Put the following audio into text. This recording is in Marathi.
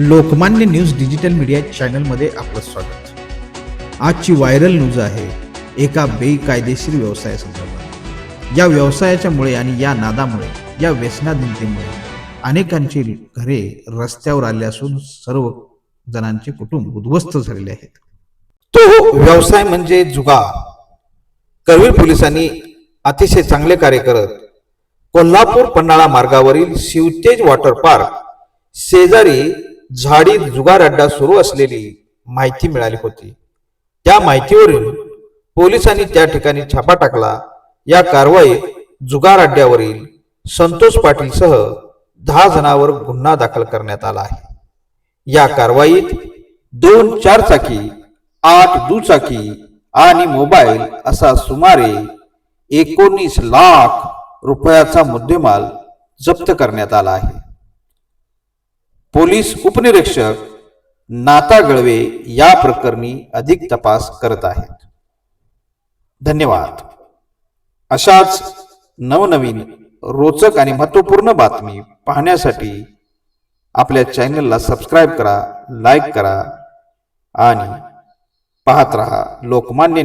लोकमान्य न्यूज डिजिटल मीडिया चॅनलमध्ये आपलं स्वागत. आजची व्हायरल न्यूज आहे एका बेकायदेशीर व्यवसायासंदर्भात. या व्यवसायाच्यामुळे आणि या नादामुळे या व्यसनाधीनतेमुळे अनेकांची घरे रस्त्यावर आले असून सर्व जणांचे कुटुंब उद्ध्वस्त झालेले आहेत. तो व्यवसाय म्हणजे जुगार. करवीर पोलिसांनी अतिशय चांगले कार्य करत कोल्हापूर पन्हाळा मार्गावरील शिवतेज वॉटर पार्क शेजारी झाडीत जुगार अड्डा सुरू असलेली माहिती मिळाली होती. त्या माहितीवरून पोलिसांनी त्या ठिकाणी छापा टाकला. या कारवाईत जुगार अड्ड्यावरील संतोष पाटीलसह दहा जणांवर गुन्हा दाखल करण्यात आला आहे. या कारवाईत दोन चार चाकी आठ दुचाकी आणि मोबाईल असा सुमारे एकोणीस लाख रुपयाचा मुद्देमाल जप्त करण्यात आला आहे. पोलीस उपनिरीक्षक नाता गळवे या प्रकरणी अधिक तपास करत आहेत. धन्यवाद. अशाच नवनवीन रोचक आणि महत्त्वपूर्ण बातमी पाहण्यासाठी आपल्या चॅनलला सबस्क्राईब करा लाईक करा आणि पाहत रहा लोकमान्य